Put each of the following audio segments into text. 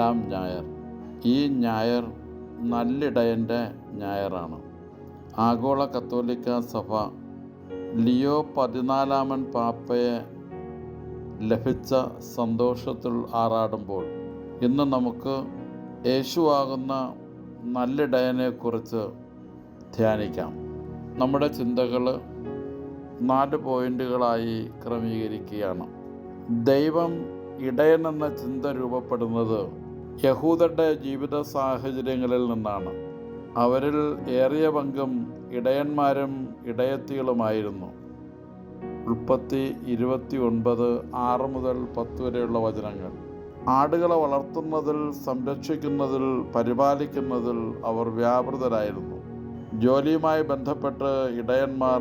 നാലാം ഞായർ. ഈ ഞായർ നല്ലിടയന്റെ ഞായറാണ്. ആഗോള കത്തോലിക്ക സഭ ലിയോ പതിനാലാമൻ പാപ്പയെ ലഭിച്ച സന്തോഷത്തിൽ ആറാടുമ്പോൾ ഇന്ന് നമുക്ക് യേശുവാകുന്ന നല്ലിടയനെക്കുറിച്ച് ധ്യാനിക്കാം. നമ്മുടെ ചിന്തകൾ നാല് പോയിന്റുകളായി ക്രമീകരിക്കുകയാണ്. ദൈവം ഇടയൻ എന്ന ചിന്ത രൂപപ്പെടുന്നത് യഹൂദരുടെ ജീവിത സാഹചര്യങ്ങളിൽ നിന്നാണ്. അവരിൽ ഏറിയ പങ്കും ഇടയന്മാരും ഇടയത്തികളുമായിരുന്നു. ഉൽപ്പത്തി ഇരുപത്തി ഒൻപത് ആറ് മുതൽ പത്ത് വരെയുള്ള വചനങ്ങൾ. ആടുകളെ വളർത്തുന്നതിൽ സംരക്ഷിക്കുന്നതിൽ പരിപാലിക്കുന്നതിൽ അവർ വ്യാപൃതരായിരുന്നു. ജോലിയുമായി ബന്ധപ്പെട്ട് ഇടയന്മാർ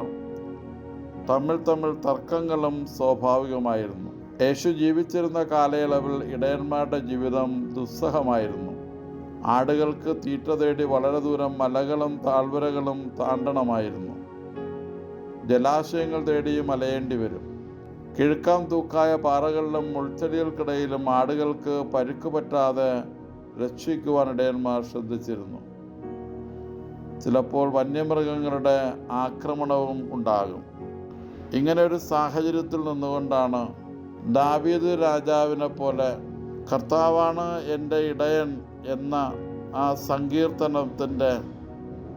തമ്മിൽ തമ്മിൽ തർക്കങ്ങളും സ്വാഭാവികമായിരുന്നു. യേശു ജീവിച്ചിരുന്ന കാലയളവിൽ ഇടയന്മാരുടെ ജീവിതം ദുസ്സഹമായിരുന്നു. ആടുകൾക്ക് തീറ്റ തേടി വളരെ ദൂരം മലകളും താഴ്വരകളും താണ്ടണമായിരുന്നു. ജലാശയങ്ങൾ തേടിയും അലയേണ്ടി വരും. കിഴുക്കാം തൂക്കായ പാറകളിലും മുൾച്ചെടികൾക്കിടയിലും ആടുകൾക്ക് പരുക്ക് പറ്റാതെ രക്ഷിക്കുവാൻ ഇടയന്മാർ ശ്രദ്ധിച്ചിരുന്നു. ചിലപ്പോൾ വന്യമൃഗങ്ങളുടെ ആക്രമണവും ഉണ്ടാകും. ഇങ്ങനെ ഒരു സാഹചര്യത്തിൽ നിന്നുകൊണ്ടാണ് ദാവീദ് രാജാവിനെ പോലെ കർത്താവാണ് എന്റെ ഇടയൻ എന്ന ആ സങ്കീർത്തനത്തിന്റെ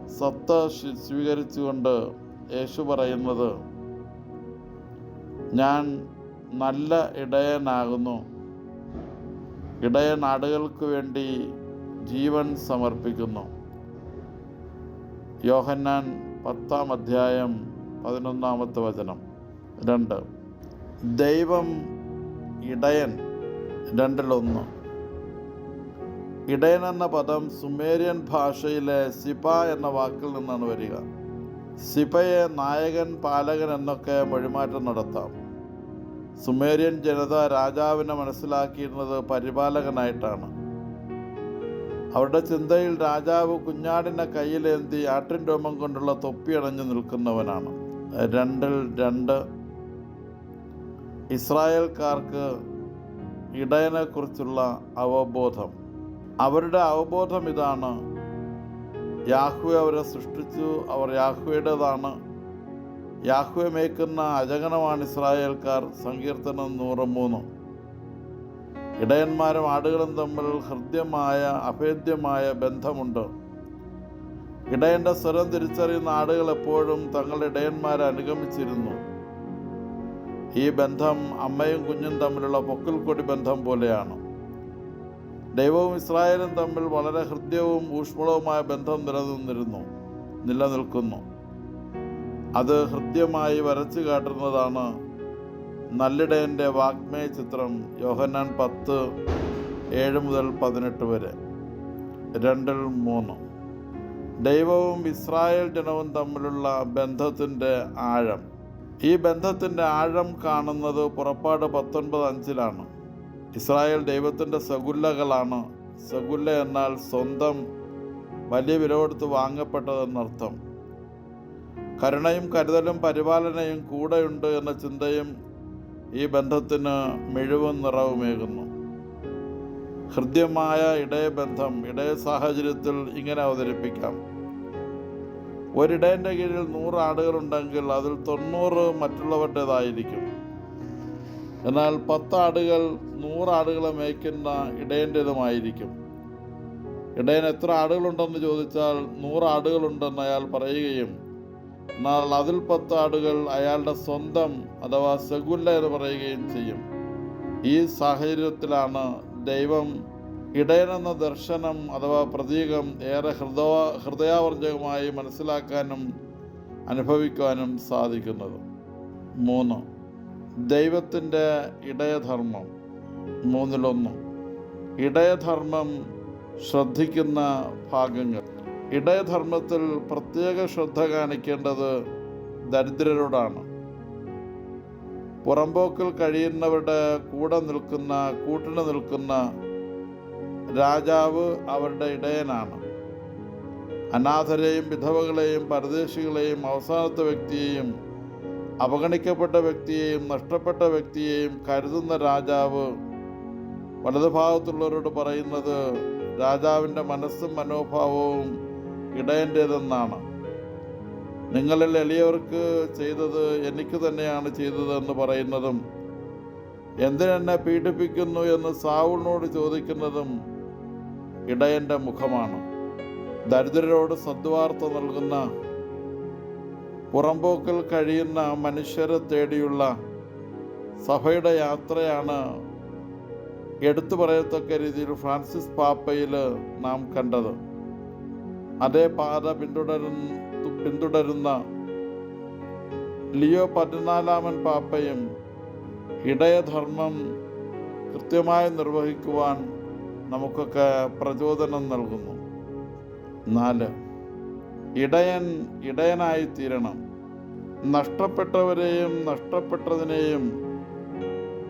സത്ത സ്വീ- സ്വീകരിച്ചുകൊണ്ട് യേശു പറയുന്നത് ഞാൻ നല്ല ഇടയനാകുന്നു. ഇടയൻ ആടുകൾക്ക് വേണ്ടി ജീവൻ സമർപ്പിക്കുന്നു. യോഹന്നാൻ പത്താം അധ്യായം പതിനൊന്നാമത്തെ വചനം. രണ്ട് ദൈവം ഇടയൻ രണ്ടിലൊന്ന് ഇടയൻ എന്ന പദം സുമേരിയൻ ഭാഷയിലെ സിപ എന്ന വാക്കിൽ നിന്നാണ് വരിക. സിപയെ നായകൻ പാലകൻ എന്നൊക്കെ മൊഴിമാറ്റം നടത്താം. സുമേരിയൻ ജനത രാജാവിനെ മനസ്സിലാക്കിയിരുന്നത് പരിപാലകനായിട്ടാണ്. അവരുടെ ചിന്തയിൽ രാജാവ് കുഞ്ഞാടിനെ കയ്യിലേന്തി ആട്ടിൻ രോമം കൊണ്ടുള്ള തൊപ്പി അണഞ്ഞു നിൽക്കുന്നവനാണ്. രണ്ടിൽ രണ്ട് ഇസ്രായേൽക്കാർക്ക് ഇടയനെക്കുറിച്ചുള്ള അവബോധം. അവരുടെ അവബോധം ഇതാണ്. യാഹ്വെ അവരെ സൃഷ്ടിച്ചു. അവർ യാഹ്വയുടേതാണ്. യാഹ്വെ മേക്കുന്ന അജഗണമാണ് ഇസ്രായേൽക്കാർ. സങ്കീർത്തനം നൂറ് മൂന്ന്. ഇടയന്മാരും ആടുകളും തമ്മിൽ ഹൃദ്യമായ അഭേദ്യമായ ബന്ധമുണ്ട്. ഇടയന്റെ സ്വരം തിരിച്ചറിയുന്ന ആടുകൾ എപ്പോഴും തങ്ങളുടെ ഇടയന്മാരെ അനുഗമിച്ചിരുന്നു. ഈ ബന്ധം അമ്മയും കുഞ്ഞും തമ്മിലുള്ള പൊക്കിൽക്കൊടി ബന്ധം പോലെയാണ്. ദൈവവും ഇസ്രായേലും തമ്മിൽ വളരെ ഹൃദ്യവും ഊഷ്മളവുമായ ബന്ധം നിലനിന്നിരുന്നു നിലനിൽക്കുന്നു. അത് ഹൃദ്യമായി വരച്ചു കാട്ടുന്നതാണ് നല്ലിടയന്റെ വാഗ്മയ ചിത്രം യോഹന്നാൻ പത്ത് ഏഴ് മുതൽ പതിനെട്ട് വരെ. രണ്ടിൽ മൂന്ന്. ദൈവവും ഇസ്രായേൽ ജനവും തമ്മിലുള്ള ബന്ധത്തിന്റെ ആഴം. ഈ ബന്ധത്തിന്റെ ആഴം കാണുന്നത് പുറപ്പാട് പത്തൊൻപത് അഞ്ചിലാണ്. ഇസ്രായേൽ ദൈവത്തിന്റെ സഗുല്ലകളാണ്. സഗുല്ല എന്നാൽ സ്വന്തം വലിയ വില കൊടുത്ത് വാങ്ങപ്പെട്ടതെന്നർത്ഥം കരുണയും കരുതലും പരിപാലനയും കൂടെയുണ്ട് എന്ന ചിന്തയും ഈ ബന്ധത്തിന് മിഴിവും നിറവുമേകുന്നു. ഹൃദ്യമായ ഇടയബന്ധം ഇടയ സാഹചര്യത്തിൽ ഇങ്ങനെ അവതരിപ്പിക്കാം. ഒരിടയന്റെ കീഴിൽ നൂറ് ആടുകളുണ്ടെങ്കിൽ അതിൽ തൊണ്ണൂറ് മറ്റുള്ളവരുടേതായിരിക്കും. എന്നാൽ പത്ത് ആടുകൾ നൂറ് ആടുകളെ മേയ്ക്കുന്ന ഇടയന്റേതുമായിരിക്കും ഇടയൻ എത്ര ആടുകളുണ്ടെന്ന് ചോദിച്ചാൽ നൂറ് ആടുകളുണ്ടെന്ന് അയാൾ പറയുകയും എന്നാൽ അതിൽ പത്ത് ആടുകൾ അയാളുടെ സ്വന്തം അഥവാ സെഗുല്ല എന്ന് പറയുകയും ചെയ്യും. ഈ സാഹചര്യത്തിലാണ് ദൈവം ഇടയനെന്ന ദർശനം അഥവാ പ്രതീകം ഏറെ ഹൃദയ ഹൃദയാവർജകമായി മനസ്സിലാക്കാനും അനുഭവിക്കാനും സാധിക്കുന്നത്. മൂന്ന് ദൈവത്തിന്റെ ഇടയധർമ്മം. മൂന്നിലൊന്ന് ഇടയധർമ്മം ശ്രദ്ധിക്കുന്ന ഭാഗങ്ങൾ. ഇടയധർമ്മത്തിൽ പ്രത്യേക ശ്രദ്ധ കാണിക്കേണ്ടത് ദരിദ്രരോടാണ്. പുറമ്പോക്കിൽ കഴിയുന്നവരുടെ കൂടെ നിൽക്കുന്ന കൂട്ടിന് നിൽക്കുന്ന രാജാവ് അവരുടെ ഇടയനാണ്. അനാഥരെയും വിധവകളെയും പരദേശികളെയും അവസാനത്തെ വ്യക്തിയെയും അവഗണിക്കപ്പെട്ട വ്യക്തിയെയും നഷ്ടപ്പെട്ട വ്യക്തിയെയും കരുതുന്ന രാജാവ് വലതുഭാഗത്തുള്ളവരോട് പറയുന്നത് രാജാവിന്റെ മനസ്സും മനോഭാവവും ഇടയന്റേതെന്നാണ്. നിങ്ങളിൽ എളിയവർക്ക് ചെയ്തത് എനിക്ക് തന്നെയാണ് ചെയ്തതെന്ന് പറയുന്നതും എന്തിനെന്നെ പീഡിപ്പിക്കുന്നു എന്ന് സാവുളിനോട് ചോദിക്കുന്നതും ഇടയന്റെ മുഖമാണ്. ദരിദ്രരോട് സദ്വാർത്ത നൽകുന്ന പുറമ്പോക്കിൽ കഴിയുന്ന മനുഷ്യരെ തേടിയുള്ള സഭയുടെ യാത്രയാണ് എടുത്തു പറയത്തക്ക രീതിയിൽ ഫ്രാൻസിസ് പാപ്പയിൽ നാം കണ്ടത്. അതേ പാത പിന്തുടരുന്ന പിന്തുടരുന്ന ലിയോ പതിനാലാമൻ പാപ്പയും ഇടയധർമ്മം കൃത്യമായി നിർവഹിക്കുവാൻ നമുക്കൊക്കെ പ്രചോദനം നൽകുന്നു. നാല് ഇടയൻ ഇടയനായി തീരണം. നഷ്ടപ്പെട്ടവരെയും നഷ്ടപ്പെട്ടതിനെയും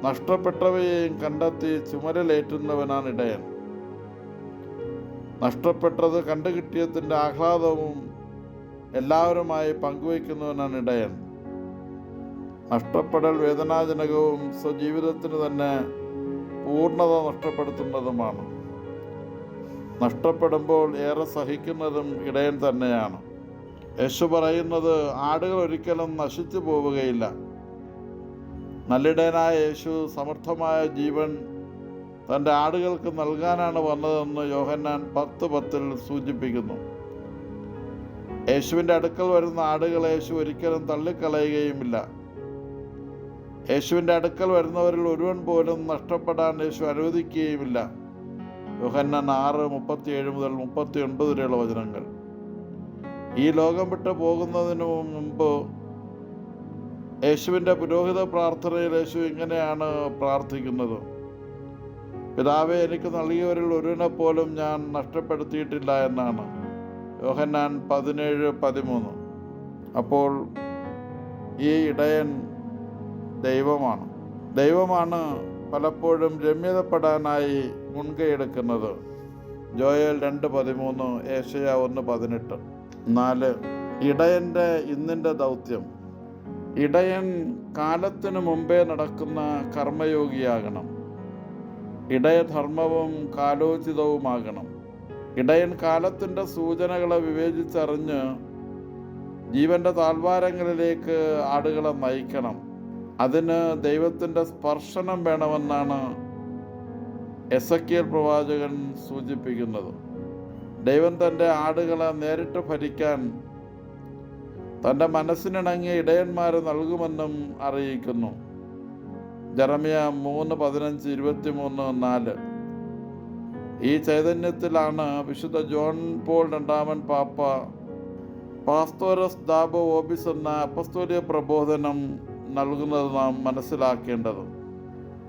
നഷ്ടപ്പെട്ടവയെയും കണ്ടെത്തി ചുമരലേറ്റുന്നവനാണ് ഇടയൻ. നഷ്ടപ്പെട്ടത് കണ്ടുകിട്ടിയതിന്റെ ആഹ്ലാദവും എല്ലാവരുമായി പങ്കുവയ്ക്കുന്നവനാണ് ഇടയൻ. നഷ്ടപ്പെടൽ വേദനാജനകവും സ്വജീവിതത്തിന് തന്നെ പൂർണത നഷ്ടപ്പെടുത്തുന്നതുമാണ്. നഷ്ടപ്പെടുമ്പോൾ ഏറെ സഹിക്കുന്നതും ഇടയൻ തന്നെയാണ്. യേശു പറയുന്നത് ആടുകൾ ഒരിക്കലും നശിച്ചു പോവുകയില്ല. നല്ലിടയനായ യേശു സമർത്ഥമായ ജീവൻ തന്റെ ആടുകൾക്ക് നൽകാനാണ് വന്നതെന്ന് യോഹന്നാൻ പത്ത് പത്തിൽ സൂചിപ്പിക്കുന്നു. യേശുവിന്റെ അടുക്കൽ വരുന്ന ആടുകളെ യേശു ഒരിക്കലും തള്ളിക്കളയുകയുമില്ല. യേശുവിന്റെ അടുക്കൽ വരുന്നവരിൽ ഒരുവൻ പോലും നഷ്ടപ്പെടാൻ യേശു അനുവദിക്കുകയുമില്ല. യോഹന്നാൻ ആറ് മുപ്പത്തിയേഴ് മുതൽ മുപ്പത്തി ഒൻപത് വരെയുള്ള വചനങ്ങൾ. ഈ ലോകം വിട്ട് പോകുന്നതിന് മുമ്പ് യേശുവിന്റെ പുരോഹിത പ്രാർത്ഥനയിൽ യേശു ഇങ്ങനെയാണ് പ്രാർത്ഥിക്കുന്നത്. പിതാവെ എനിക്ക് നൽകിയവരിൽ ഒരുവിനെ പോലും ഞാൻ നഷ്ടപ്പെടുത്തിയിട്ടില്ല എന്നാണ്. യോഹന്നാൻ പതിനേഴ് പതിമൂന്ന്. അപ്പോൾ ഈ ഇടയൻ ദൈവമാണ്. ദൈവമാണ് പലപ്പോഴും രമ്യതപ്പെടാനായി മുൻകൈയെടുക്കുന്നത് ജോയൽ രണ്ട് പതിമൂന്ന് ഏഷ്യ ഒന്ന് പതിനെട്ട്. നാല് ഇടയന്റെ ഇന്നിന്റെ ദൗത്യം. ഇടയൻ കാലത്തിനു മുമ്പേ നടക്കുന്ന കർമ്മയോഗിയാകണം. ഇടയധർമ്മവും കാലോചിതവുമാകണം. ഇടയൻ കാലത്തിന്റെ സൂചനകളെ വിവേചിച്ചറിഞ്ഞ് ജീവന്റെ താഴ്വാരങ്ങളിലേക്ക് ആടുകളെ നയിക്കണം. അതിന് ദൈവത്തിന്റെ സ്പർശനം വേണമെന്നാണ് എസ് കെ പ്രവാചകൻ സൂചിപ്പിക്കുന്നത്. ദൈവം തന്റെ ആടുകളെ നേരിട്ട് ഭരിക്കാൻ തന്റെ മനസ്സിനിണങ്ങിയ ഇടയന്മാരെ നൽകുമെന്നും അറിയിക്കുന്നു. ജറമിയ മൂന്ന് പതിനഞ്ച് ഇരുപത്തി മൂന്ന് നാല്. ഈ ചൈതന്യത്തിലാണ് വിശുദ്ധ ജോൺ പോൾ രണ്ടാമൻ പാപ്പ പാസ്തോരസ് ദാബോ ഓബിസ് എന്ന അപ്പസ്തോലിയ പ്രബോധനം നൽകുന്നത് നാം മനസ്സിലാക്കേണ്ടത്.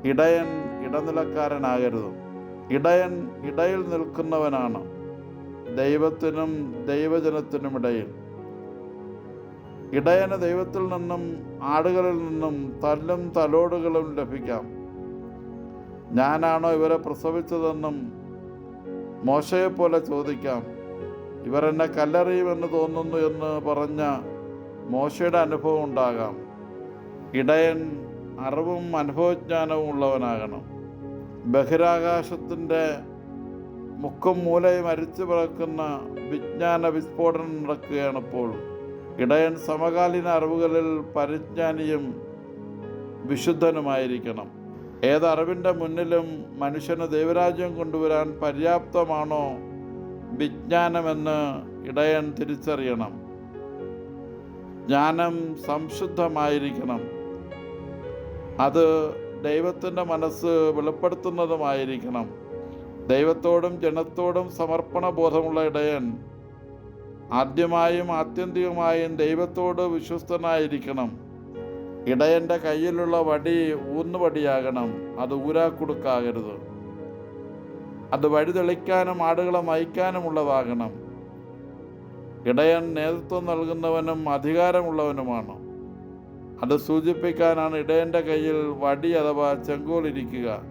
ഇടയൻ ഇടനിലക്കാരനാകരുത്. ഇടയൻ ഇടയിൽ നിൽക്കുന്നവനാണ് ദൈവത്തിനും ദൈവജനത്തിനും ഇടയിൽ. ഇടയന് ദൈവത്തിൽ നിന്നും ആടുകളിൽ നിന്നും തല്ലും തലോടുകളും ലഭിക്കാം. ഞാനാണോ ഇവരെ പ്രസവിച്ചതെന്നും മോശയെപ്പോലെ ചോദിക്കാം. ഇവരെന്നെ കല്ലെറിയുമെന്ന് തോന്നുന്നു എന്ന് പറഞ്ഞ മോശയുടെ അനുഭവം ഉണ്ടാകാം. ഇടയൻ അറിവും അനുഭവജ്ഞാനവും ഉള്ളവനാകണം. ബഹിരാകാശത്തിന്റെ മുക്കും മൂലയും അരിച്ചു പിറക്കുന്ന വിജ്ഞാന വിസ്ഫോടനം നടക്കുകയാണ് ഇപ്പോൾ. ഇടയൻ സമകാലീന അറിവുകളിൽ പരിജ്ഞാനിയും വിശുദ്ധനുമായിരിക്കണം. ഏതറിവിന്റെ മുന്നിലും മനുഷ്യന് ദൈവരാജ്യം കൊണ്ടുവരാൻ പര്യാപ്തമാണോ വിജ്ഞാനമെന്ന് ഇടയൻ തിരിച്ചറിയണം. ജ്ഞാനം സംശുദ്ധമായിരിക്കണം. അത് ദൈവത്തിന്റെ മനസ്സ് വെളിപ്പെടുത്തുന്നതുമായിരിക്കണം. ദൈവത്തോടും ജനത്തോടും സമർപ്പണ ബോധമുള്ള ഇടയൻ ആദ്യമായും ആത്യന്തികമായും ദൈവത്തോട് വിശ്വസ്തനായിരിക്കണം. ഇടയന്റെ കയ്യിലുള്ള വടി ഊന്നുവടിയാകണം അത് ഊരാക്കുടുക്കാകരുത്. അത് വഴി തെളിക്കാനും ആടുകളെ നയിക്കാനുമുള്ളതാകണം ഇടയൻ നേതൃത്വം നൽകുന്നവനും അധികാരമുള്ളവനുമാണ്. അത് സൂചിപ്പിക്കാനാണ് ഇടയന്റെ കയ്യിൽ വടി അഥവാ ചെങ്കോളിരിക്കുക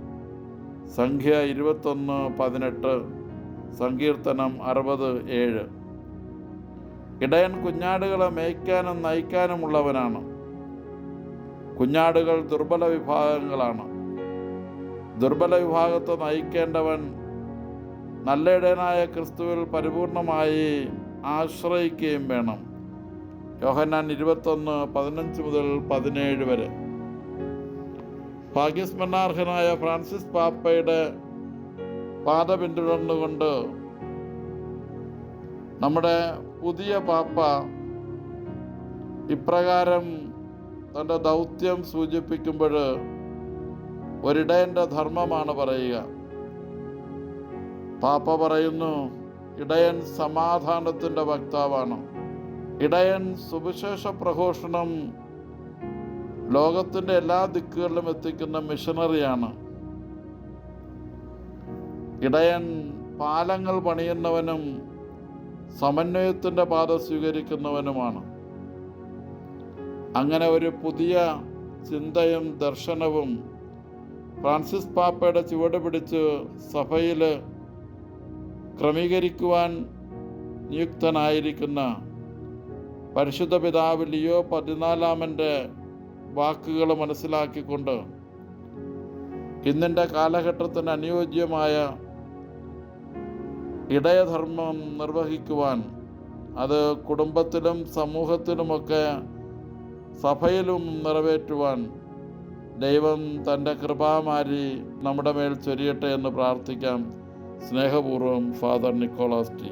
സംഖ്യ ഇരുപത്തൊന്ന് പതിനെട്ട് സങ്കീർത്തനം അറുപത് ഏഴ്. ഇടയൻ കുഞ്ഞാടുകളെ മേയ്ക്കാനും നയിക്കാനുമുള്ളവനാണ്. കുഞ്ഞാടുകൾ ദുർബല വിഭാഗങ്ങളാണ്. ദുർബല വിഭാഗത്തെ നയിക്കേണ്ടവൻ നല്ല ഇടയനായ ക്രിസ്തുവിൽ പരിപൂർണമായി ആശ്രയിക്കുകയും വേണം. യോഹന്നാൻ ഇരുപത്തൊന്ന് പതിനഞ്ച് മുതൽ പതിനേഴ് വരെ. ഭാഗ്യസ്മരണാർഹനായ ഫ്രാൻസിസ് പാപ്പയുടെ പാത പിന്തുടർന്നുകൊണ്ട് നമ്മുടെ പുതിയ പാപ്പ ഇപ്രകാരം തന്റെ ദൗത്യം സൂചിപ്പിക്കുമ്പോൾ ഒരിടയന്റെ ധർമ്മമാണ് പറയുക. പാപ്പ പറയുന്നു ഇടയൻ സമാധാനത്തിന്റെ വക്താവാണ്. ഇടയൻ സുവിശേഷ പ്രഘോഷണം ലോകത്തിന്റെ എല്ലാ ദിക്കുകളിലും എത്തിക്കുന്ന മിഷനറിയാണ്. ഇടയൻ പാലങ്ങൾ പണിയുന്നവനും സമന്വയത്തിന്റെ പാത സ്വീകരിക്കുന്നവനുമാണ്. അങ്ങനെ ഒരു പുതിയ ചിന്തയും ദർശനവും ഫ്രാൻസിസ് പാപ്പയുടെ ചുവട് പിടിച്ച് സഭയിൽ ക്രമീകരിക്കുവാൻ നിയുക്തനായിരിക്കുന്ന പരിശുദ്ധ പിതാവ് ലിയോ പതിനാലാമന്റെ വാക്കുകൾ മനസ്സിലാക്കിക്കൊണ്ട് ഇന്നിന്റെ കാലഘട്ടത്തിന് അനുയോജ്യമായ ഇടയധർമ്മം നിർവഹിക്കുവാൻ അത് കുടുംബത്തിലും സമൂഹത്തിലുമൊക്കെ സഭയിലും നിറവേറ്റുവാൻ ദൈവം തന്റെ കൃപാമാരി നമ്മുടെ മേൽ ചൊരിയട്ടെ എന്ന് പ്രാർത്ഥിക്കാം. സ്നേഹപൂർവം ഫാദർ നിക്കോളാസ്റ്റി